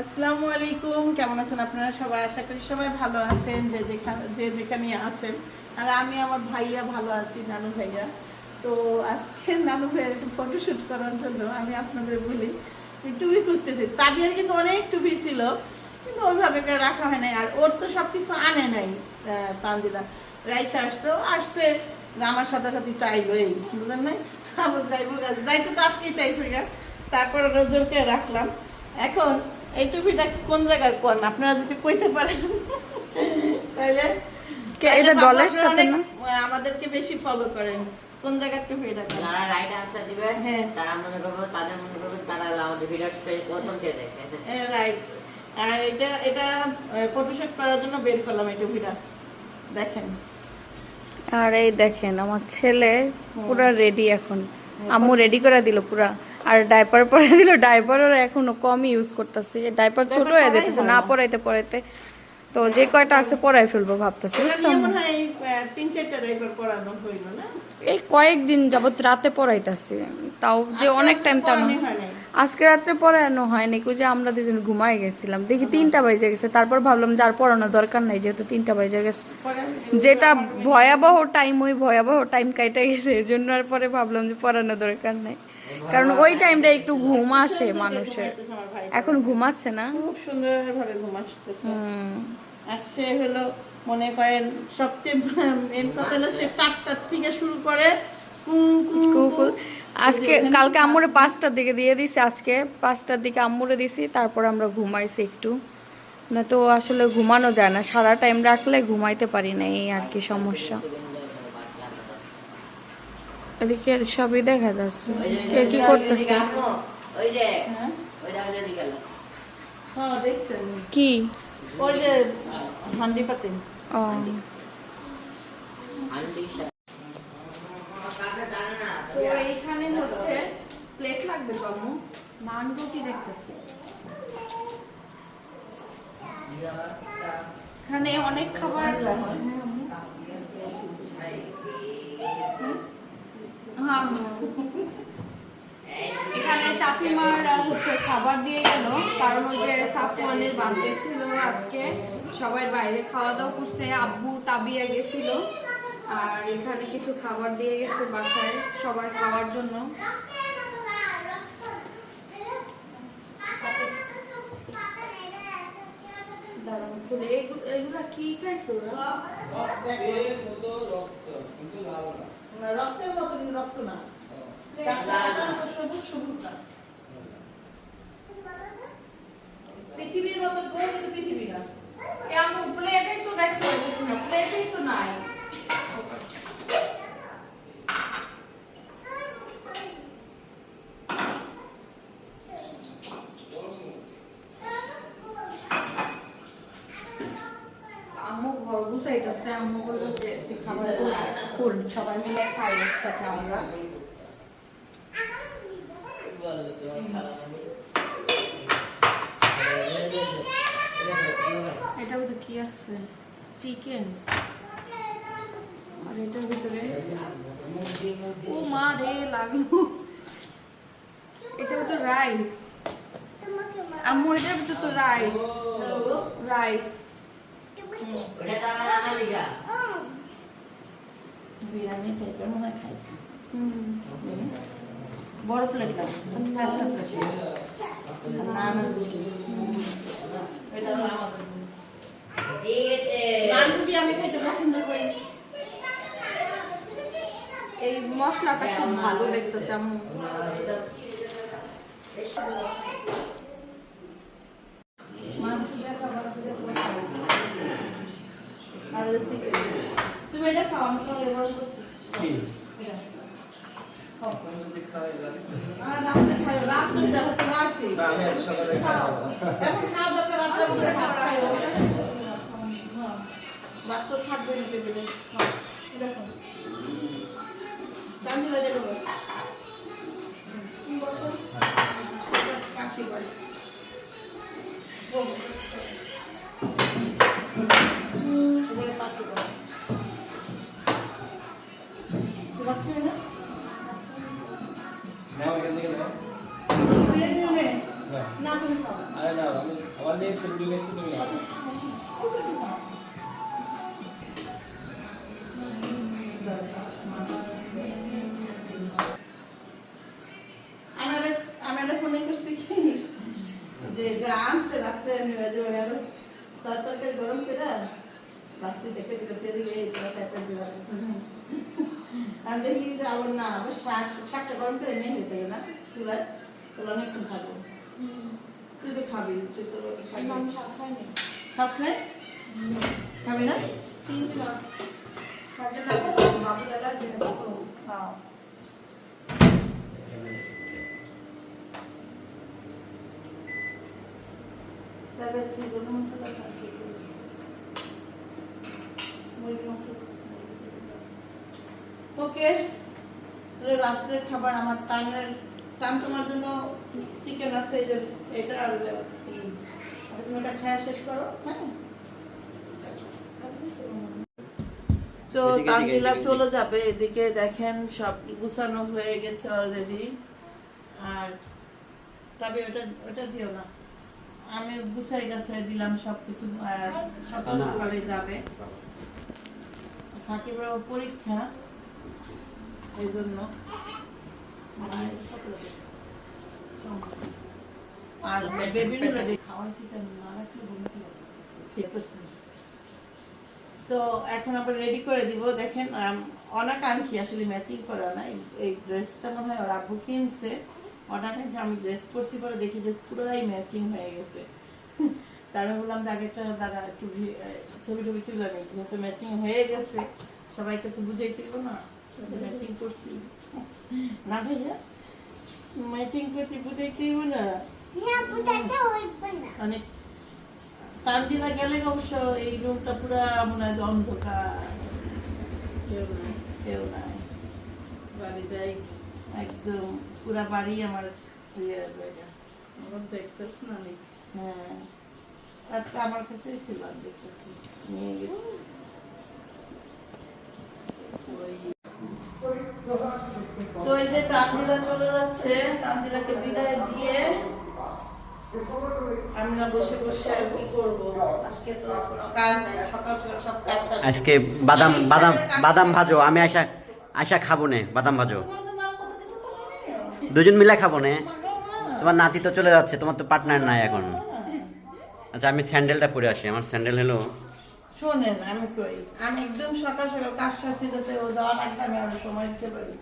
আসসালামু আলাইকুম কেমন আছেন আপনারা সবাই? আশা করি সবাই ভালো আছেন যে যেখানে যে যেখানে আছেন। আর আমি আমার ভাইয়া ভালো আছি নানু ভাইয়া। তো আজকে নানু ভাইয়ার একটু ফটোশ্যুট করার জন্য আমি আপনাদের বলি টুপি খুঁজতেছি। তাবিয়ার কিন্তু অনেক টুপি ছিল কিন্তু ওইভাবে রাখা হয় নাই। আর ওর তো সব কিছু আনে নাই আহ, তানজিলা রাইখে আসছে ও আসছে আমার সাথে সাথে এই বুঝলেন নাই? যাইব যাইতে তো আজকেই চাইছে গা। তারপর রোজরকে রাখলাম। এখন এই টুপিটা কোন জায়গার কোন? আপনারা যদি কইতে পারেন। তাহলে কে, এটা দলের সাথে না? আমাদেরকে বেশি ফলো করেন। কোন জায়গার টুপি এটা? যারা রাইট আনসার দিবে। হ্যাঁ। তারা মনে করব তাদের মনে করব তারা আমাদের ভিডিওর প্রথম কে দেখে। রাইট আর এটা এটা ফটোশুট করার জন্য বের করলাম এই টুপিটা। দেখেন। আর এই দেখেন আমার ছেলে পুরা রেডি এখন। আম্মু রেডি করে দিল পুরা। আর ডাইপার পরে দিল ডাইপার ওরা এখনও কম ইউজ করতেছে। ডাইপার ছোট হয়ে যেতেছে না পড়াইতে পরাইতে। তো যে কয়টা আছে পরাই ফেলব ভাবতেছি এই, তিন চারটা ড্রাইভার পড়ানো হইল না? এই কয়েকদিন যাবত রাতে পড়াইতেছি তাও যে অনেক টাইম তার আজকে রাত্রে পড়ানো হয়নি কই যে আমরা দুজন ঘুমাই গেছিলাম। দেখি তিনটা বাজে গেছে তারপর ভাবলাম যার আর পড়ানোর দরকার নাই যেহেতু তিনটা বাজে গেছে। যেটা ভয়াবহ টাইম ওই ভয়াবহ টাইম কাইটা গেছে এই জন্য আর পরে ভাবলাম যে পড়ানো দরকার নাই। কারণ ওই টাইমটা একটু ঘুম আসে মানুষের। এখন ঘুমাচ্ছে না। খুব সুন্দরভাবে ঘুম আসতেছে। আর সে হলো মনে করেন সবচেয়ে মেন কথা হলো সে চারটার থেকে শুরু করে কু কু কু। আজকে কালকে আম্মুরে পাঁচটার দিকে দিয়ে দিছি আজকে। পাঁচটার দিকে আম্মুরে দিছি তারপর আমরা ঘুমাইছি একটু। না তো আসলে ঘুমানো যায় না। সারা টাইম রাখলে ঘুমাইতে পারি না এই আর কি সমস্যা। এদিকে সবই দেখা যাচ্ছে। কে কি করতেছে? কি? ওই যে তো এইখানে হচ্ছে প্লেট লাগবে দেখতেছি। এখানে অনেক খাবার হ্যাঁ, আম্মু। হ্যাঁ, হ্যাঁ। এখানে চাচিমারা হচ্ছে খাবার দিয়ে গেল। কারণ যে সাফওয়ানের বার্থডে ছিল আজকে। সবাই বাইরে খাওয়া দাওয়া করতে আব্বু তাবিয়া গেছিল। আর এখানে কিছু খাবার দিয়ে গেছে বাসায় সবার খাওয়ার জন্য। এগুলা কি খাইছে ওরা? রক্তের মতো কিন্তু রক্ত না। সবুজ সবুজ না পৃথিবীর মতো গোল কিন্তু পৃথিবী না এ আম্মু প্লেটেই তো দেখতে পাচ্ছি না প্লেটেই তো নাই আম্মু গুছাইতেছে আম্মু বলল যে তুই খাবার খুল সবাই মিলে খাই একসাথে আমরা। কি আছে? চিকেন। আর এটার ভিতরে? ও মা রে লাগল। এটার ভিতরে রাইস আম্মু এটার ভিতরে তো রাইস রাইস ওটা তারা জানা লিগা বিরিয়ানি টাইপের মনে খাইছি হুম বড় প্লেট দাও চারটা প্লেট না না এটা আমি খাইতে পছন্দ করি এই মশলাটা খুব ভালো দেখতেছে আম্মু আর তুমি এটা খাও আমি খাও। এবার করছি এটা। খাও। আর যে যা আনছে রাত্রে নিয়ে যাবে তরকারি গরম করে বাসি দেখে দিলে দিয়ে তোরা টাইপের দিলাম আর দেখি যে আবার না আবার শাক শাকটা গরম করে নিয়ে যেতে না। চুলায় তোর অনেকক্ষণ খাব তুই তো খাবি তুই তো খাবি। শাক খাস না খাবি না? চিংড়ি মাছ। খাইতে না বাবু দাদা হ্যাঁ তাহলে তুই খা, কি করবি? মুরগি মাংস তাহলে রাত্রের খাবার আমার টানের টান তোমার জন্য চিকেন আছে এই যে এটা আর তুমি এটা খাওয়া শেষ করো হ্যাঁ? তো তানজিলা চলে যাবে এদিকে দেখেন সব গুছানো হয়ে গেছে অলরেডি আর তবে ওটা ওটা দিও না। আমি গুছাই গাছাই দিলাম সব কিছু। সকালে যাবে। সাকিবের পরীক্ষা। এই জন্য। তো এখন আমরা রেডি করে দিব, দেখেন অনাকাঙ্ক্ষী আসলে ম্যাচিং করা না এই- ড্রেসটা মনে হয় আব্বু কিনছে। অনাকাঙ্ক্ষী আমি ড্রেস পরছি পরে দেখি যে পুরোই ম্যাচিং হয়ে গেছে। তাই আমি বললাম যে আগেরটা দাঁড়া, একটু ছবি টবি তুলে নিই যেহেতু ম্যাচিং হয়ে গেছে, সবাইকে তো বুঝাই না। ম্যাচিং করছি না ভাইয়া ম্যাচিং করতে বুঝাইতে দিব না অনেক তানজিলা গেলে অবশ্য এই রুমটা পুরা মনে হয় অন্ধকার কেউ নাই কেউ নাই বাড়িটাই একদম পুরা বাড়ি আমার ইয়ে জায়গা আমার দেখতেছ না নি হ্যাঁ আজকে আমার কাছেই ছিল দেখতেছি নিয়ে গেছি। ওই তো এই যে তানজিলা চলে যাচ্ছে তানজিলাকে বিদায় দিয়ে আমরা বসে বসে আর কি করব? আজকে বাদাম বাদাম বাদাম ভাজো আমি আশা আশা খাব নে বাদাম ভাজো। দুজন মিলে খাব নে। তোমার নাতি তো চলে যাচ্ছে তোমার তো পার্টনার নাই এখন। আচ্ছা আমি স্যান্ডেলটা পরে আসি আমার স্যান্ডেল হলো। শোনেন আমি করি আমি একদম সকাল সকাল কাজ সারছি যাতে ও যাওয়ার আগে আমি সময় দিতে পারি।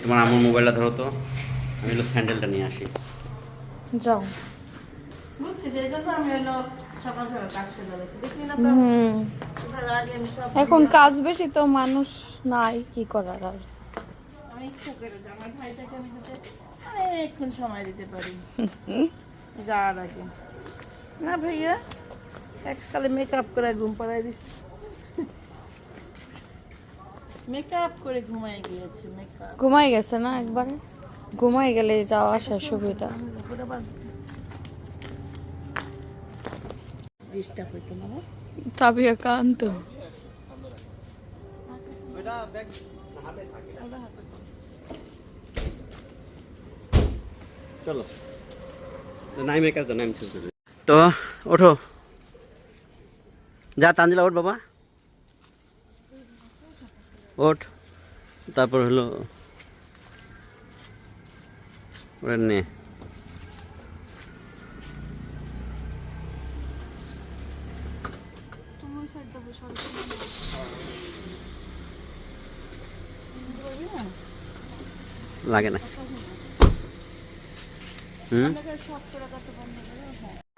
তোমার আমার মোবাইলটা ধরো তো। আমি হলো স্যান্ডেলটা নিয়ে আসি। যাও। এখন কাজ বেশি তো মানুষ নাই কি করার আর? আমি ইচ্ছা করে আমার ভাইটাকে আমি অনেকক্ষণ সময় দিতে পারি। যাওয়ার আগে। না ভাইয়া এককালে মেকআপ করে ঘুম পাড়াই দিস মেকআপ করে ঘুমাই গিয়েছে মেকআপ ঘুমাই গেছে না একবারে? ঘুমাই গেলে যাওয়া আসার সুবিধা। ডিস্টার্ব হইতো না না? তাবি একান্ত চলো তো নাই মেকার তো নাম তো ওঠো। যা তানজিলা ওঠ বাবা। ওঠ তারপর হলো ওরা নে লাগে না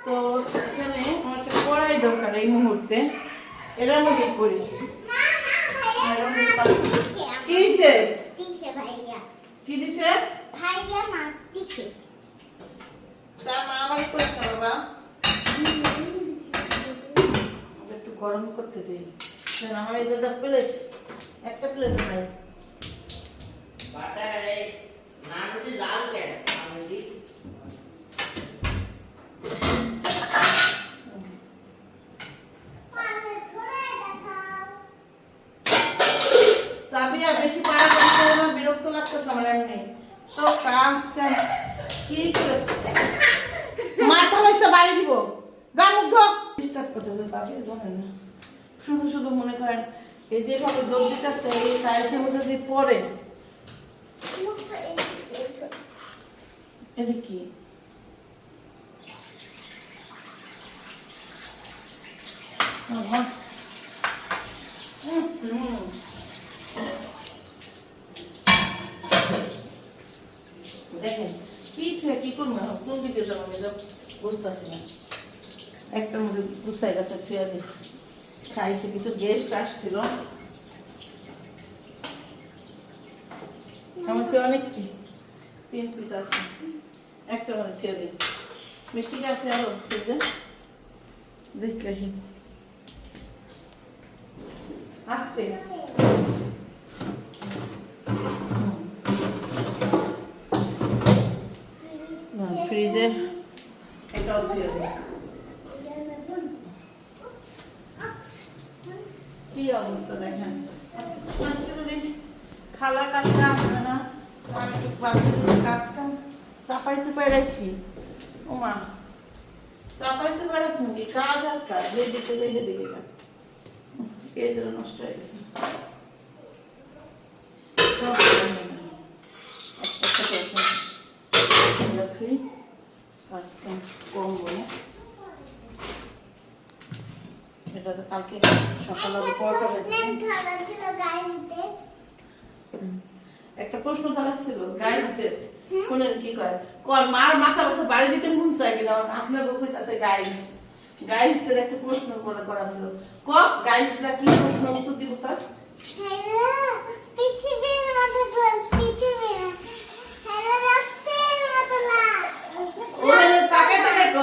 তো এখানে আমার একটা কড়াই দরকার এই মুহূর্তে এটার মধ্যে করি কি দিছে কি দিছে? তার মা আমার করে বাবা একটু গরম করতে দিই কারণ আমার এই দাদা প্লেট একটা প্লেট নাই বাটায় না রুটি লাল কেন? আমি দি তাবিয়া বেশি পাড়া করতে না বিরক্ত লাগতেছে আমার এমনি তো কাজটা কি করে বাড়ি দিব যা মুখ ধো ডিস্টার্ব করতেছে তাকে জানেন না শুধু শুধু মনে করেন এই যেভাবে দৌড় দিতেছে, এই টাইলসের মধ্যে যদি পড়ে। এটা কি। দেখেন, কি কি করব? কোন দিকে যাব বুঝতে পারছি না। একটা মধ্যে গুছাই গেছে ফিরে খাইছে, কিন্তু গেস্ট আসছিল। অনেক তিন পিস আছে। একটা মানে খেয়ে দিন। মিষ্টি আছে আরও ফ্রিজে আসি আসতে না ফ্রিজে এটাও দিয়ে দিই কি অবস্থা দেখেন আজকে যদি খালা কাজটা আসবে না আমি একটু বাচ্চাগুলোর কাজ কাম চাপাই চাপাই রাখি ও মা চাপাই চাপাই রাখুন কি কাজ আর কাজ যেদিকে যাই সেদিকে কাজ এই জন্য নষ্ট হয়ে গেছে সব একটা একটা করে এগুলো থুই কাজ কাম বলে এটা তো কালকে সকালে পরোটা। একটা প্রশ্ন ধরা ছিল গাইজদের শুনেন কি কয়? কর মার মাথা বসে বাড়ি দিতে মন চায় কিনা? আপনার বুকুত আছে গাইজ গাইজদের একটা প্রশ্ন মনে করা ছিল। ক গাইজরা কি প্রশ্ন উত্তর দিব তার? পৃথিবীর মতো গোল পৃথিবীর হ্যালো রক্তের মতো লাল ওখানে তাকে তাকে ক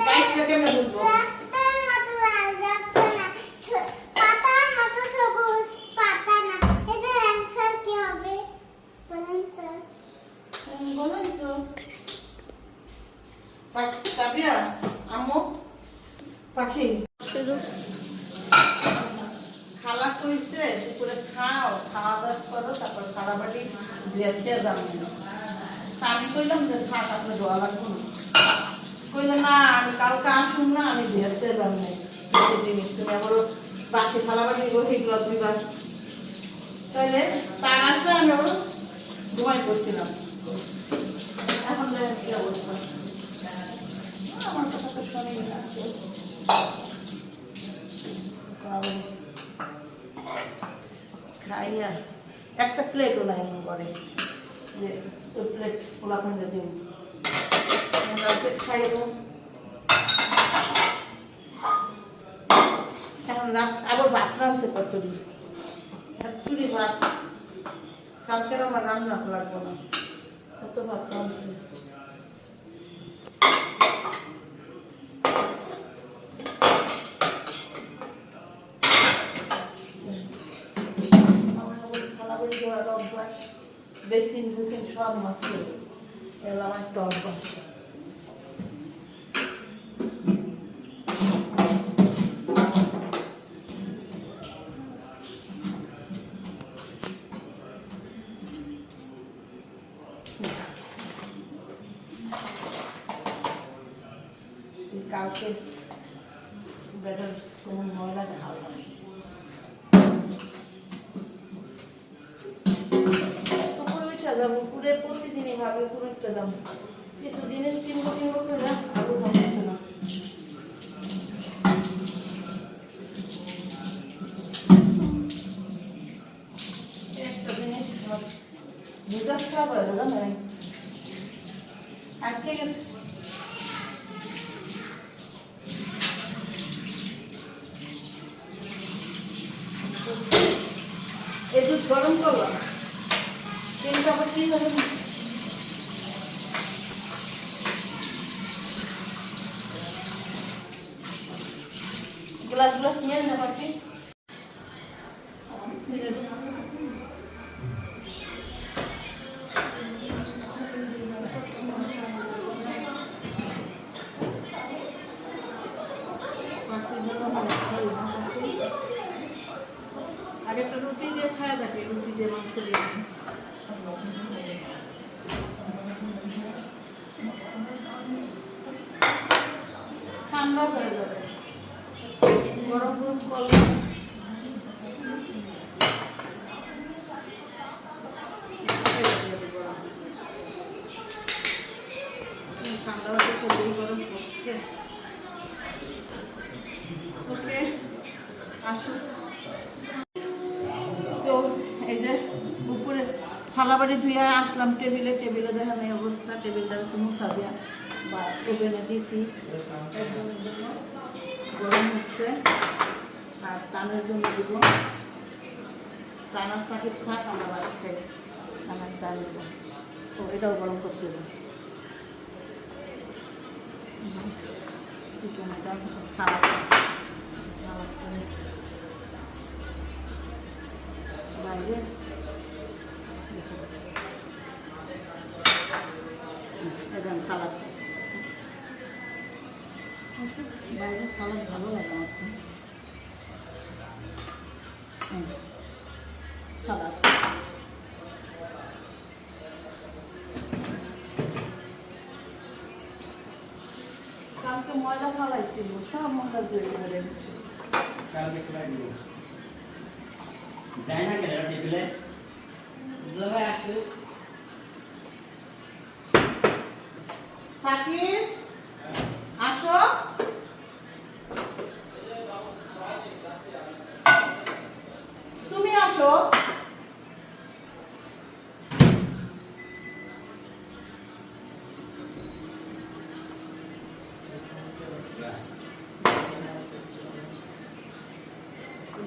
গাইজরা কেমন বুঝব রক্তের মতো লাল রক্ত না স- পাতার মতো সবুজ পাতা না এটার অ্যান্সার কি হবে বলেন তো হুম, বলেন তো পাখি তাবিয়া আম্মু পাখি খালা কইছে দুপুরে খাও খাওয়া দাওয়া করো তারপর খালা বাড়ি দিয়ে দিয়ে যাব তা আমি কইলাম যে থাক, আপনার লাগবো না। না, আমি কালকে আসুন না, আমি দিলাম না। জিনিস তুমি আবারও বাকি খালা বাড়ি রহিগুলো দুইবার তাহলে তার আসলে আমি পড়ছিলাম। এখন কি অবস্থা? আমার কথা তো শোনেই না। খাইয়া একটা প্লেটও নাই করে। যে ওই প্লেট খোলা খন্ডে দিন। খাই দেবো এখন রাত, আবার ভাত রাঁধছে কতটি চুরি ভাত। কালকের আমার রান্না লাগবে না কত ভাত রাঁধছে আমার আবার খানাবাড়ি যাওয়ার অভ্যাস বেসিন বুসিন সব মাছ এগুলো আমার একটা পুকুরে কিছু জিনিস কিনবো কিনবো করে আলু ভাবছে না। একটা জিনিস মেজাজ খারাপ হয়ে গেল আটকে গেছে? ঠান্ডা হয়ে যাবে। ধুয়ে আসলাম টেবিলে টেবিলে দেখেন এই অবস্থা টেবিলটা একটু মুছা দিয়া বা ওভেনে দিছি গরম হচ্ছে আর টানের জন্য দিব। টানার সাকিব খাক আমরা বাড়ি খাই টানার টান দিব তো এটাও গরম করতে দেবো চিকেন এটা সালাদ। সালাদ। বাইরে একদম সালাদ বাইরে সালাদ ভালো লাগে আমার সালাদ কালকে ময়লা ফালাইছিল সব ময়লা জড়িয়ে ধরে গেছে যায় না কেন টেবিলে। আসুক। সাকিব আসো তুমি আসো